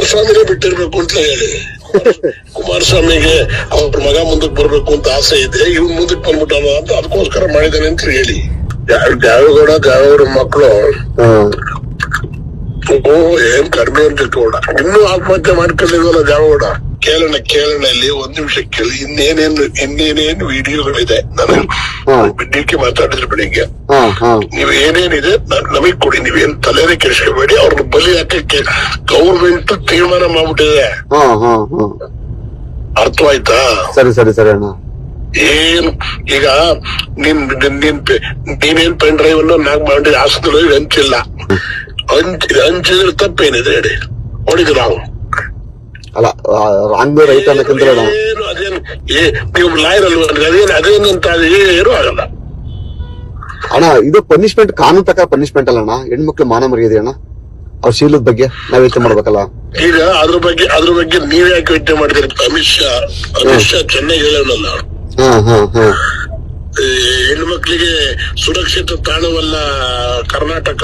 ಕುಮಾರಸ್ವಾಮಿನೇ ಬಿಟ್ಟಿರ್ಬೇಕು ಅಂತ ಹೇಳಿ. ಕುಮಾರಸ್ವಾಮಿಗೆ ಅವ್ರ ಮಗ ಮುಂದಕ್ಕೆ ಬರ್ಬೇಕು ಅಂತ ಆಸೆ ಇದೆ ಇವ್ ಮುಂದಕ್ಕೆ ಬಂದ್ಬಿಟ್ಟಾನ ಅಂತ ಅದಕ್ಕೋಸ್ಕರ ಮಾಡಿದಾನೆ ಅಂತ ಹೇಳಿ. ಜಾವೇಗೌಡ ಜಾವೇಗೌಡ ಮಕ್ಕಳು ಓ ಏನ್ ಕಡಿಮೆ ಅಂತ ಗೌಡ ಇನ್ನೂ ಆತ್ಮಹತ್ಯೆ ಮಾಡ್ಕೊಂಡಿದ್ವಲ್ಲ ಜಾವೇಗೌಡ? ಕೇಳೋಣ ಕೇಳೋಣ ಇಲ್ಲಿ ಒಂದ್ ನಿಮಿಷ ಕೇಳಿ. ಇನ್ನೇನೇನು ಇನ್ನೇನೇನು ವಿಡಿಯೋಗಳಿದೆ? ನನಗೆ ಬಿಡ್ಲಿಕ್ಕೆ ಮಾತಾಡಿದ್ರು ಬೆಳಿಗ್ಗೆ. ನೀವ್ ಏನೇನಿದೆ ನಮಗ್ ಕೊಡಿ. ನೀವೇನ್ ತಲೆನೇ ಕೆಡಿಸ್ಕೋಬೇಡಿ ಅವ್ರನ್ನ ಬಲಿ ಹಾಕಕ್ಕೆ ಗೌರ್ಮೆಂಟ್ ತೀರ್ಮಾನ ಮಾಡ್ಬಿಟ್ಟಿದೆ. ಹಾ ಹಾ ಹಾ. ಅರ್ಥವಾಯ್ತಾ? ಸರಿ ಸರಿ ಸರಿ ಅಣ್ಣ. ಏನ್ ಈಗ ನಿನ್ ನಿನ್- ನೀನೇನ್ ಪೆನ್ ಡ್ರೈವ್ ಅನ್ನು ನಾಕ್ ಮಾಡಿ ಹಾಸ್ಪಿಟಲ್ ಹಂಚಿಲ್ಲ. ಹಂಚ ಹಂಚಿದ್ರೆ ತಪ್ಪೇನಿದೆ ಹೇಳಿ. ಹೊಡಿದ್ರು ನಾವು. ಅಲ್ಲ ರಾಂಗ್ ರೈಟ್ ಅನ್ನಕ್ಕಿಂತ ಅಣ್ಣ. ಏನು ಅದೇನು ಏ ನೀವು ಲಾಯರ್ ಅಲ್ವಾ? ಅದೇನು ಅದೇನಂತ ಅದು ಏನು ಆಗಲ್ಲ. ಅಣ್ಣ ಇದು ಪನಿಷ್ಮೆಂಟ್ ಕಾನೂನು ಪ್ರಕಾರ ಪನಿಷ್ಮೆಂಟ್ ಅಲ್ಲ ಅಣ್ಣ. ಹೆಣ್ಮಕ್ಳು ಮಾನ ಮರ್ಯಾದೆ ಅಣ್ಣ. ಅವ್ರ ಶೀಲದ ಬಗ್ಗೆ ನಾವ್ ಯೋಚನೆ ಮಾಡ್ಬೇಕಲ್ಲ? ಈಗ ಅದ್ರ ಬಗ್ಗೆ ಅದ್ರ ಬಗ್ಗೆ ನೀವ್ ಯಾಕೆ ಯೋಚನೆ ಮಾಡಿದ್ರಿ ಅಮಿತ್ ಶಾ ಅಮಿತ್ ಶಾ ಚೆನ್ನಾಗಿ ಹೇಳೋಣಲ್ಲ ಹಾ ಹಾ ಹಾ. ಈ ಹೆಣ್ಮಕ್ಳಿಗೆ ಸುರಕ್ಷಿತ ತಾಣವಲ್ಲ ಕರ್ನಾಟಕ